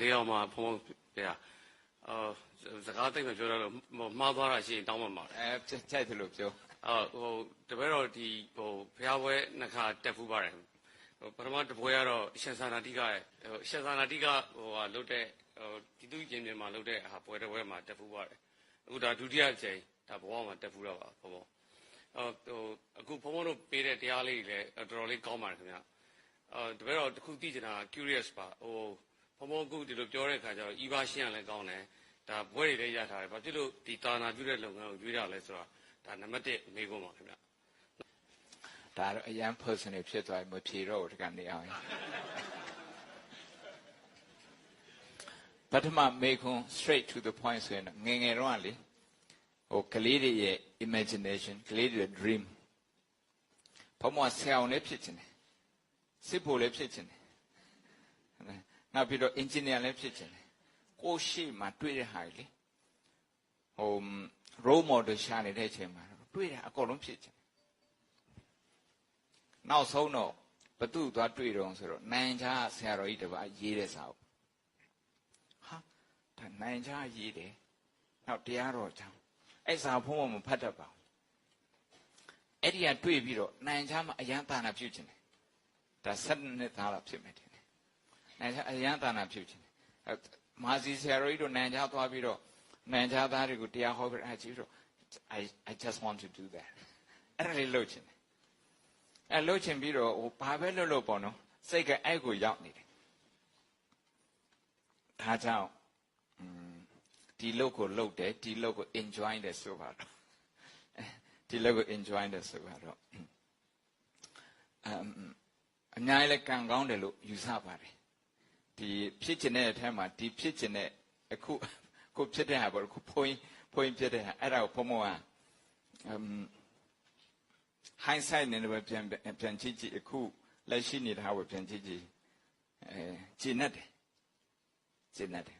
နေအောင်မှာဖုံဖုံပြရအော်စကားသိမ့်မပြောတော့လို့မှားသွားတာရှိရင်တောင်းပန်ပါတယ်အဲကြိုက်တယ်လို့ပြောအော်ဟိုတပည့်တော်ဒီဟိုဖျားပွဲနှစ်ခါတက်ဖူးပါတယ်ဟိုပထမတစ်ပွဲကတော့ရှင်သာနာတိကရဲ့ဟိုရှင်သာနာတိကဟိုဟာလုတ်တဲ့ဟိုဒီသူကျင်ပြင်မှာလုတ်တဲ့ဟာပွဲတစ်ပွဲမှာတက်ဖူးပါတယ်အခုဒါဒုတိယအကြိမ်ဒါဘဝမှာတက်ဖူးတော့ပါဘုံဘုံအော်ဟိုအခုဘုံဘုံတို့ပေးတဲ့တရားလေးတွေလည်းတော်တော်လေးကောင်းပါတယ်ခင်ဗျအော်တပည့်တော်တစ်ခုသိချင်တာ curious ပါဟို ဘုံဘုံအခုဒီလိုပြောတဲ့ခါကျတော့ဤပါရှင်းရလဲကောင်းတယ်ဒါဘွဲတွေလည်းရထားတယ်ဘာဖြစ်လို့ဒီတာနာပြုတဲ့လုပ်ငန်းကိုရွေးတာလဲဆိုတော့ဒါနံပါတ်1မိကုံးပါခင်ဗျဒါတော့အရန် personal ဖြစ်သွားပြီမဖြေတော့ဘူးတကနေအောင်ပထမမေခွန်း straight to the point ဆိုရင်တော့ငယ်ငယ်တော့ကလေဟိုကလေးတွေရဲ့ imagination ကလေးတွေရဲ့ dream ဘုံမဆရာအောင်လည်းဖြစ်ချင်တယ်စစ်ဖို့လည်းဖြစ်ချင်တယ် နောက်ပြီးတော့ engineer လည်းဖြစ်ချင်တယ်ကိုယ်ရှိမှတွေ့တဲ့ဟာကြီးလေဟို role model ရှာနေတဲ့အချိန်မှာတွေ့တာအကုန်လုံးဖြစ်ချင်တယ်နောက်ဆုံးတော့ဘသူ့သွားတွေ့တော့ဆိုတော့နိုင်ချာဆရာတော်ကြီးတပါးရေးတဲ့စာအုပ်ဟာဒါနိုင်ချာရေးတယ်နောက်တရားတော်ကြောင့်အဲ့စာဖုံးမမဖတ်တတ်ပါဘူးအဲ့ဒီကတွေ့ပြီးတော့နိုင်ချာမှာအယံတာနာပြုတ်ခြင်းတယ်ဒါဆက်နှစ်သားလာဖြစ်မယ်ထင်တယ် နိုင်ချာအယံတာနာပြုတ်ခြင်းတယ်အဲ့မာစီဆရာတော်ကြီးတို့နိုင်ချာသွားပြီးတော့နိုင်ချာသားတွေကိုတရားဟောပြီးအဲ့ကြည့်တော့ I I just want to do that အဲ့ဒါလေးလုပ်ခြင်းတယ်အဲလှုပ်ချင်ပြီးတော့ဟိုဘာပဲလှုပ်လို့ပေါ့နော်စိတ်ကအဲ့ကိုရောက်နေတယ်ဒါကြောင့်อืมဒီလှုပ်ကိုလှုပ်တယ်ဒီလှုပ်ကို enjoy တယ်ဆိုပါတော့ဒီလှုပ်ကို enjoy တယ်ဆိုပါတော့အမ်အများကြီးလည်းကံကောင်းတယ်လို့ယူဆပါတယ် ဒီဖြစ်ချင်တဲ့အထက်မှာဒီဖြစ်ချင်တဲ့အခုကိုဖြစ်တဲ့ဟာပေါ့အခုဖွင့်ဖွင့်ဖြစ်တဲ့ဟာအဲ့ဒါကိုဖုံးမောကအမ် hindsight နဲ့ပဲပြန်ပြန်ကြည့်ကြည့်အခုလက်ရှိနေတာကိုပြန်ကြည့်ကြည့်အဲကျင့်တတ်တယ်ကျင့်တတ်တယ်